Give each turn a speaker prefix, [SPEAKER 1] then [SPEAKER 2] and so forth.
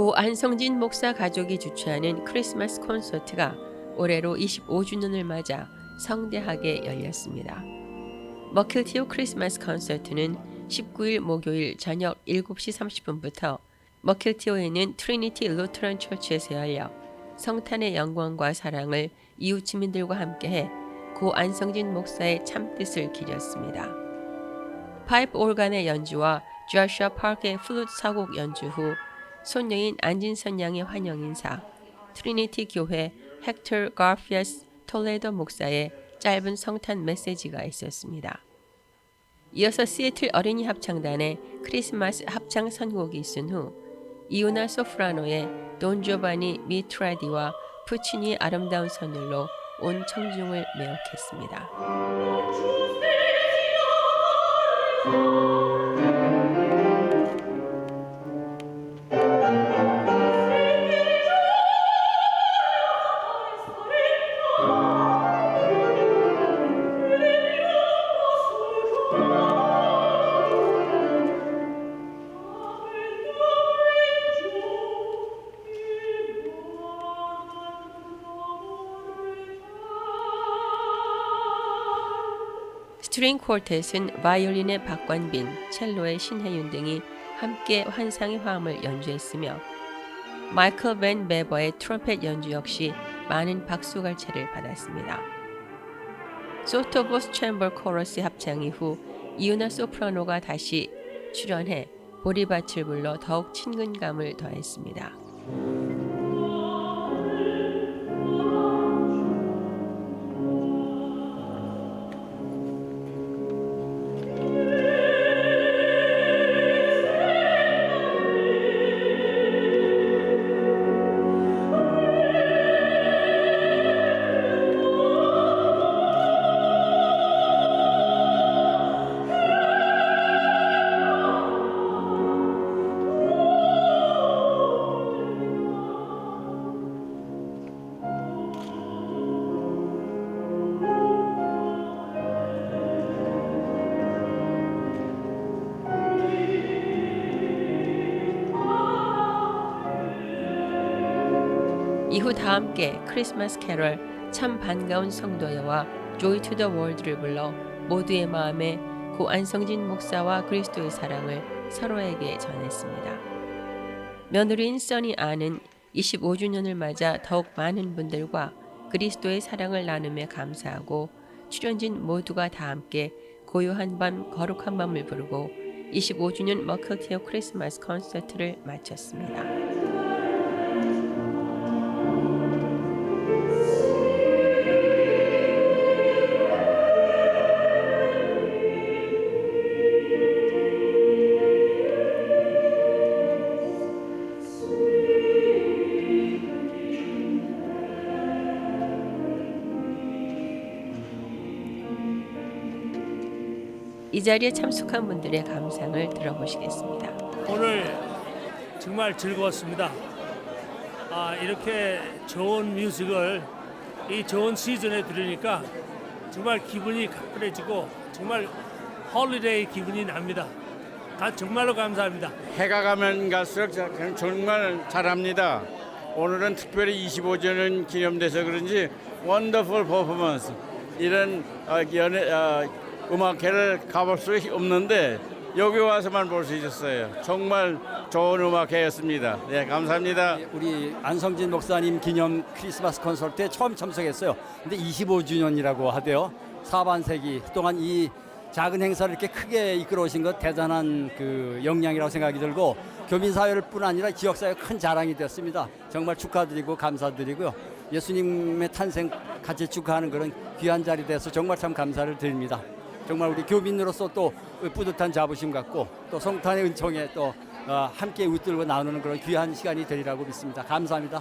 [SPEAKER 1] 고 안성진 목사 가족이 주최하는 크리스마스 콘서트가 올해로 25주년을 맞아 성대하게 열렸습니다. 머킬티오 크리스마스 콘서트는 19일 목요일 저녁 7시 30분부터 머킬티오에 있는 트리니티 루트런 처치에서 열려 성탄의 영광과 사랑을 이웃 주민들과 함께해 고 안성진 목사의 참뜻을 기렸습니다. 파이프 올간의 연주와 조슈아 파크의 플루트 사곡 연주 후 손녀인 안진선 양의 환영 인사, 트리니티 교회 헥터 가피아스 톨레도 목사의 짧은 성탄 메시지가 있었습니다. 이어서 시애틀 어린이 합창단의 크리스마스 합창 선곡이 있은 후 이오나 소프라노의 돈 조바니 미트라디와 푸치니의 아름다운 선율로 온 청중을 매혹했습니다. 스트링 콜텟은 바이올린의 박관빈, 첼로의 신혜윤 등이 함께 환상의 화음을 연주했으며 마이클 벤 베버의 트럼펫 연주 역시 많은 박수갈채를 받았습니다. 소토보스 챔버 코러스 합창 이후 이유나 소프라노가 다시 출연해 보리밭을 불러 더욱 친근감을 더했습니다. 이후 다 함께 크리스마스 캐럴 참 반가운 성도여와 조이 투 더 월드를 불러 모두의 마음에 고 안성진 목사와 그리스도의 사랑을 서로에게 전했습니다. 며느리인 써니 아는 25주년을 맞아 더욱 많은 분들과 그리스도의 사랑을 나누며 감사하고 출연진 모두가 다 함께 고요한 밤 거룩한 밤을 부르고 25주년 머클티어 크리스마스 콘서트를 마쳤습니다. 이 자리에 참석한 분들의 감상을 들어보시겠습니다.
[SPEAKER 2] 오늘 정말 즐거웠습니다. 아, 이렇게 좋은 뮤직을 이 좋은 시즌에 들으니까 정말 기분이 가뿐해지고 정말 홀리데이 기분이 납니다. 가- 정말로 감사합니다.
[SPEAKER 3] 해가 가면 갈수록 정말 잘합니다. 오늘은 특별히 25주년 기념돼서 그런지 원더풀 퍼포먼스 이런 어, 연예 어, 음악회를 가볼 수 없는데 여기 와서만 볼 수 있었어요. 정말 좋은 음악회였습니다. 네, 감사합니다.
[SPEAKER 4] 우리 안성진 목사님 기념 크리스마스 콘서트에 처음 참석했어요. 근데 25주년이라고 하대요. 사반세기 동안 이 작은 행사를 이렇게 크게 이끌어 오신 것 대단한 그 역량이라고 생각이 들고 교민 사회를 뿐 아니라 지역 사회 큰 자랑이 됐습니다. 정말 축하드리고 감사드리고요. 예수님의 탄생 같이 축하하는 그런 귀한 자리 돼서 정말 참 감사를 드립니다. 정말 우리 교민으로서 또 뿌듯한 자부심 갖고 또 성탄의 은총에 또 어, 함께 웃들고 나누는 그런 귀한 시간이 되리라고 믿습니다. 감사합니다.